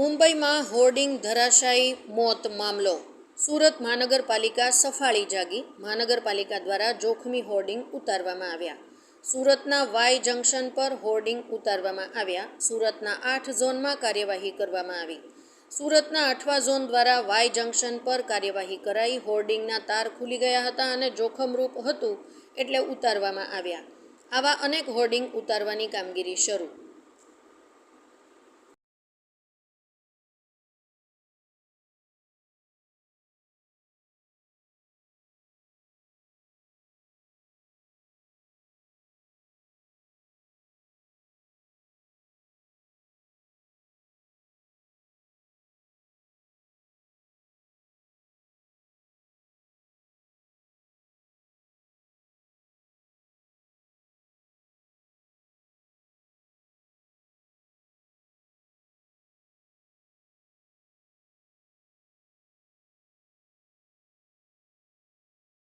મુંબઈમાં હોર્ડિંગ ધરાશાયી મોત મામલો. સુરત મહાનગરપાલિકા સફાળી જાગી. મહાનગરપાલિકા દ્વારા જોખમી હોર્ડિંગ ઉતારવામાં આવ્યા. સુરતના વાય જંકશન પર હોર્ડિંગ ઉતારવામાં આવ્યા. સુરતના આઠ ઝોનમાં કાર્યવાહી કરવામાં આવી. સુરતના આઠવા ઝોન દ્વારા વાય જંકશન પર કાર્યવાહી કરાઈ. હોર્ડિંગના તાર ખુલી ગયા હતા અને જોખમરૂપ હતું એટલે ઉતારવામાં આવ્યા. આવા અનેક હોર્ડિંગ ઉતારવાની કામગીરી શરૂ.